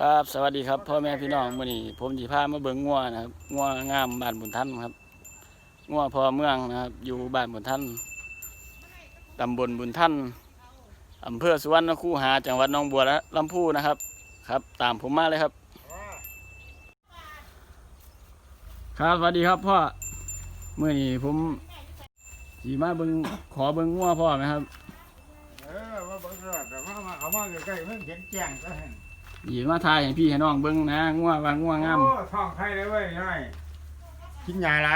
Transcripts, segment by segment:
ครับสวัสดีครับพ่อแม่พี่น้องวันนี้ ผมจีพามาเบิ่งงัวนะครับงัวงามบ้านบุญท่านครับงัวพอเมืองนะครับ อยู่บ้านบุญท่านตำบลบุญท่านอำเภอสุวรรณคูหาจังหวัดหนองบัวและลำพูนะครับ ครับ ตามผมมาเลยครับ ครับสวัสดีครับพ่อเมื่อนี้ผมสีมาเบิ่งขอเบิ่งงัวพ่อไหมครับเออมาเบิ่งรอดแต่ว่ามาเขามาใกล้ๆเพิ่งเห็นแจ้งซะเห็น สีมาทายให้พี่ให้น้องเบิ่งนะงัวว่างัวงามโอ้ท้องไข่เลยเว้ยน้อยกินยาอะไร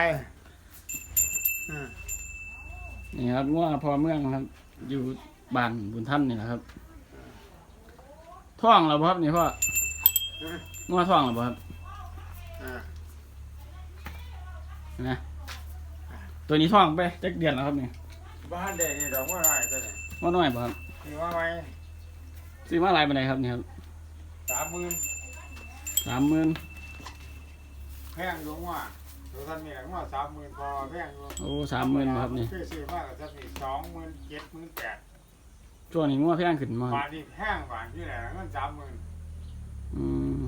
อืมนี่ครับงัวพอเมืองครับ อยู่บ้านบุญท่านนี่แหละครับท่องแล้วบ่ครับนี่พ่องัวท่องแล้วบ่ครับอ่านะตัวนี้ท่องไปจักเดือนแล้วครับนี่บ้านเด็กนี่ดอกว่าไรตัวนี้งัวน้อยบ่ครับนี่ว่าไหมซื้อมาหลายปานใดครับนี่ครับ สามหมื่นสามหมื่นแพงอยู่ว่าตัวท่านนี่แหละว่าสามหมื่นพอแพงอยู่โอ้สามหมื่นครับนี่เคยซื้อมากกับท่านนี่สองหมื่นเจ็ดหมื่นแปดช่วงนี้งัวแพงขึ้นมาบาทนี่แพงบาทที่ไหนเงินสามหมื่นอืม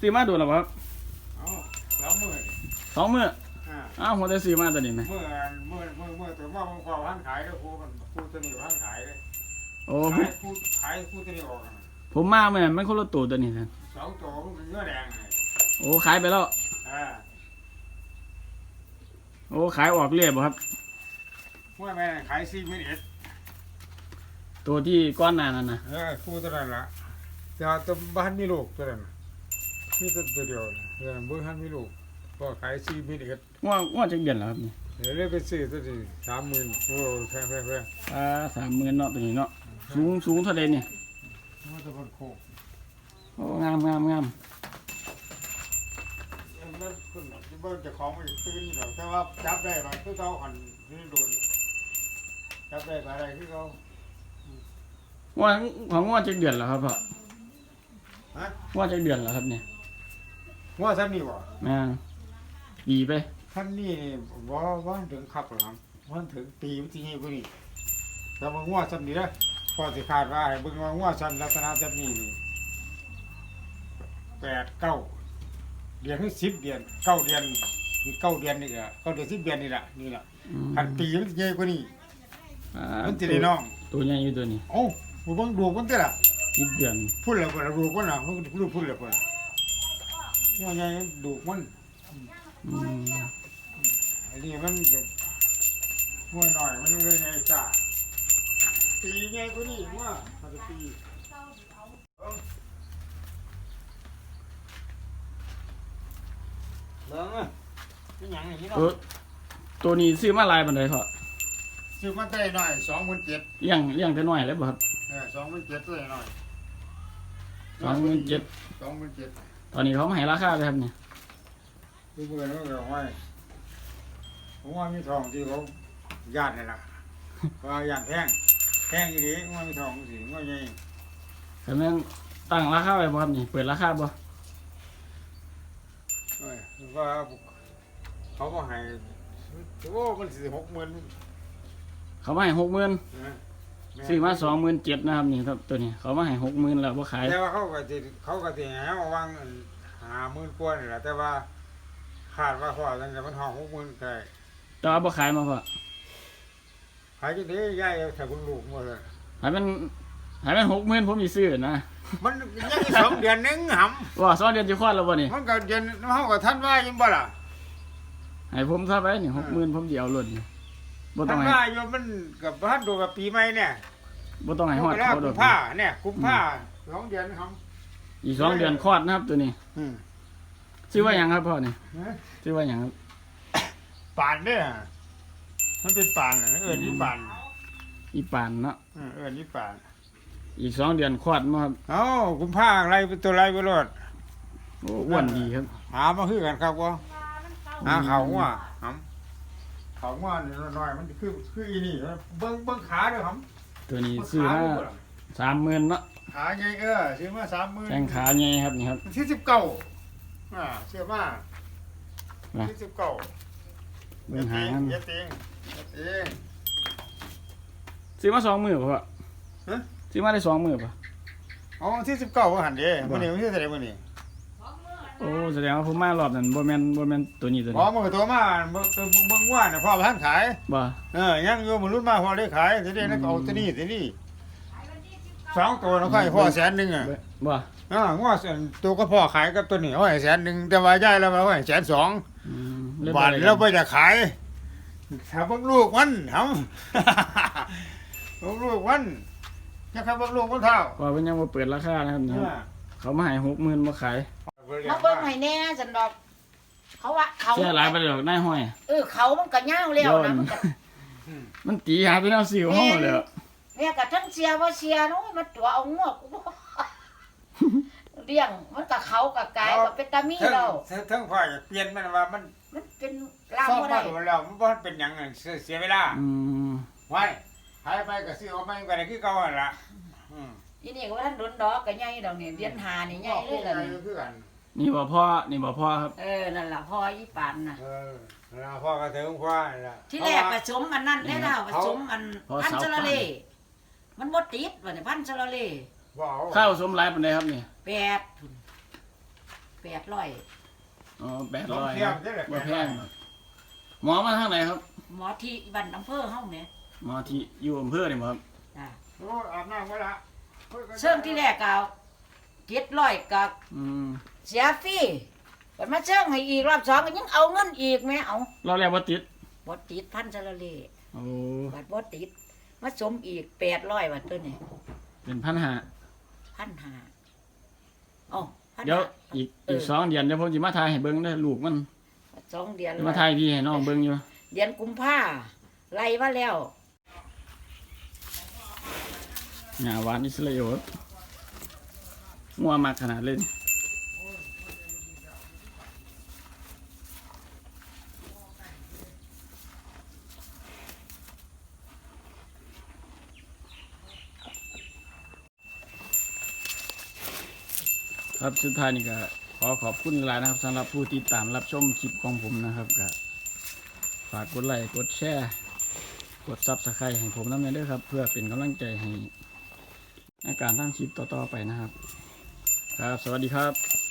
ซื้อมาโดูแล้วบ่ครับเอ้าสองหมื่นสองมื้ออ่าอ้าวผมได้ซื้อมาตัวนี้ไหมเมื่อเมื่อเมื่อเมื่อตัวว่ามันความพันขายแล้วครูมันครูตัวนี้พันขายเลยโอ้ขายครูขายครูตัวนี้ออกอะ ผมมาเมื่อนั้นมันคนละตัวตัวนี้ครับสองตัวมันเป็นเนื้อแดงเลยโอ้ขายไปแล้วอ่าโอ้ขายออกเรียบบ่ครับเมื่อแม่ขายซีเมนเอ็ดตัวที่ก้อนหนานั่นนะเออครูตัวนั้นละแต่ว่าตัวบ้านมีลูกตัวนั้นน่ะมีตัวตัวเดียวนะเออเบื้องท่านมีลูกก็ขายซีเมนเอ็ดงัวงัวจักเดือนแล้วครับนี่เดี๋ยวเลยไปซื้อตัวที่สามหมื่นโอ้แพงแพงแพงอ่าสามหมื่นเนาะตัวนี้เนาะสูงสูงเท่าใดนี่ มันจะบนโคกโอ้งามงามงามเอ็มนั่นคุณเบิ้งจะของมันตื้นนี่หรอกแต่ว่าจับได้หรอกคือเขาหันนี่โดนจับได้อะไรคือเขาว่าของว่าจะเดือนแล้วครับพ่อฮะว่าจะเดือนแล้วครับเนี่ยว่าท่านนี่บ่แม่นปีไปท่านนี่นี่ว่าว่าถึงขับหรอครับว่าถึงปีวิธีนี้พวกนี้แต่ว่าง่วซ้ำนี่นะ พอสิคาดว่าให้เบิ่งว่าง่วซ้ำลักษณะซ้ำนี่นี่แปดเก้าเดือนถึงสิบเดือนเก้าเดือนนี่เก้าเดือนนี่แหละเก้าเดือนสิบเดือนนี่แหละนี่แหละอืมพันปีมันสิใหญ่กว่านี้อ่ามันจะได้น้องตัวใหญ่อยู่ตัวนี้เอ้าบ่เบิ่งดวงมันเด้อล่ะสิบเดือนพูดแล้วก็ดูมันน่ะมันดูพูดแล้วก็ง่วใหญ่ดูมันอืมอันนี้มันก็ง่วหน่อยมันเลยไงจ้า ปีไงกว่านี้ว่ามันจะปีเบิ่งอะเป็นหยังนี่เนาะตัวตัวนี้ซื้อมาหลายปานใดพ่อซื้อมาได้หน่อยสองหมื่นเจ็ดเลี้ยงเลี้ยงแต่น้อยเลยบ่ครับเออสองหมื่นเจ็ดได้หน่อยสองหมื่นเจ็ดสองหมื่นเจ็ดตอนนี้เขามาให้ราคาไปครับเนี่ยดูเบื่อแล้วก็ห้อยผมว่ามีทองที่เขาญาตินี่ล่ะว่าญาติแพง แพงอีหลีว่ามีทองสิว่าไงแต่แม่นตั้งราคาไปบ่ครับนี่เปิดราคาบ่เอ้ยว่าเขาก็ให้โอ้มันสิหกหมื่นเขามาให้หกหมื่นซื้อมาสองหมื่นเจ็ดนะครับนี่ครับตัวนี้ เขามาให้หกหมื่นแล้วบ่ขายแต่ว่าเขาก็สิเขาก็สิให้มาวางหาหมื่นกว่านี่แหละแต่ว่าขาดว่าพอตั้งแต่มันห้องหกหมื่นก็ได้แต่ว่าบ่ขายมาพ่อขายจะได้ย่ายเอาแต่คุณลูกหมดเลยใหายมันใหายมันหกหมื่นผมสิซื้อนะมันยังอีกสองเดือนหนึงหำว่าสองเดือนจะคลอดแล้วบ่นี่มันก็เดือนเฮาก็ทันว่าอยู่บ่ล่ะให้ผมซะไปนี่หกหมื่นผมสิเอาล้นนี่บ่ต้ทัองนให้ว่าอยู่มันกับพันดูกับปีใหม่เนี่ยบ่ต้องให้ฮอดแล้วเขาโดกุดมผ้าเนี่ยกุมผ้าสองเดือนหำอีกสองเดือนคลอดนะครับตัวนี้อืมชื่อว่าหยังครับพ่อนี่เอ้ยชื่อว่าหยังครับปานเด้อ มันเป็นปานน่ะเอิ้นนี่ปานอีปานเนาะเออเอิ้นนี่ปานอีกสองเดือนคลอดมาครับเอ้ากุมผ้าอะไรเป็นตัวอะไรบ่รอดโอ้อ้วนดีครับ หามาคือกันครับบ่หาเขาว่าหำเขาว่านี่น้อยๆมันคือคืออีนี่เบิ่งเบิ่งขาเด้อหำตัวนี้ซื้อมาขาดูล่ะสามหมื่นเนาะขาใหญ่เออซื้อมา30,000แข้งขาใหญ่ครับนี่ครับที่สิบเก้าอ่าเชื่อมานะที่สิบเก้าเบิ่งหางมันเย็ดเอง เย็ดเองซื้อมาสองมือป่ะพ่อฮะ ซื้อมาได้สองมือป่ะอ๋อวันที่สิบเก้าวันหันเด้มื้อนี้วันที่เท่าไหร่มื้อนี้โอ้แสดงว่าผมมารอบนั้นบ่แม่นบ่แม่นตัวนี้ตัวอ๋อนี้มื้อตัวมาเบิ่งเบิ่งเบิ่งว่าน่ะพ่อบ่ทันขาย บ่เออยังอยู่มื้อรุ่นมาพ่อได้ขายสิได้นักเอาตัวนี้ตัวนี้สองตัวแล้วค่อยพ่อแสนหนึงอะบ่อ่างวดตัวก็พ่อขายกับตัวนี้เอาให้แสนหนึงแต่ว่ายายแล้วเอาให้แสนสองอืมเลยบาทได้แล้วไปจะขาย ถ้าเบิ่งลูกมันทำเบิ่งลูกมันนะครับเบิ่งลูกมันเท่าว่าเพิ่นยังบ่เปิดราคานะครับนี่ครับเขามาให้60,000บ่ขายมาเบิ่งให้แน่สันดอก เขาว่าเขาเสียหลายไปเลยดอกนายห้อยเออเขามันก็ยาวแล้วนะมันก็มันตีหาตัวแนวสิวเฮาแล้วแม่ก็ทั้งเสียว่าเสียน้อยมันตัวเอางวกกูบ่เลี้ยงมันก็เขาก็กายก็เป็นตามีเทั้งเราเทั้งเทั้งพ่อจะเปลี่ยนมันว่ามัน มันเป็นลางซ่อมบ่มาได้โดนแล้วมันบ่เป็นหยังเสียเสียเวลาอืมไว้หายไปก็ซื้อเอาใหม่ก็ได้คือเก่าหั่นล่ะอืมอีนี่ก็ว่าท่านโดนดอกก็ใหญ่ดอกนี่เรียนหานี่ใหญ่เลยล่ะนี่คือกันนี่บ่พ่อนี่บ่พ่อครับ เออนั่นล่ะพ่ออีปานน่ะ เออแล้วพ่อก็ถึงพ่อนั่นล่ะที่แรกผสมอันนั้นได้แล้วผสมอันพอพันเสา ชะละเล มันบ่ติดว่าเนี่ยพันชะละเลบ่เอาข้าวสมหลายปานใดครับนี่แปดพุ่นแปดร้อย อ๋อต้อง800เทียคมรับได้แหละบ่แพงครับหมอมาทางไหนครับ หมอที่บ้านอำเภอเฮาเนี่ยหมอที่อยู่อำเภอนี่บ่ครับจ้ะโอ้อาบน้ำไว้ละเชิงที่แรกก็เจ็ดร้อยก็อืมเสียฟรีบัดมาเชิงให้อีกรอบสองก็ยังเอาเงินอีกแม่เอาเราแล้วบ่ติดบ่ติดพันชะละเลโอ้บัดบ่ติดมาสมอีกแปดร้อยบาทตัวนี้เป็นพันห้าพันห้าอ๋อ พันเดี๋ยวห้า อีกเอออี อีกสองเดือนเดี๋ยวผมสิมาถ่ายให้เบิ่งเด้อลูกมันสองเดือนสิมาถ่ายพี่ให้น้องเบิ่งอยู่เดือนกุมภาไล่มาแล้วหญ้าหวานอิสราเอลครับงัวมากขนาดเลย ครับสุดท้ายนี่ก็ขอขอบคุณหลายนะครับสำหรับผู้ติดตามรับชมคลิปของผมนะครับก็ฝากกดไลค์กดแชร์กดซับสไครต์ให้ผมน้ำเนยเด้อครับ เพื่อเป็นกำลังใจให้ในการทำคลิปต่อๆไปนะครับ ครับ สวัสดีครับ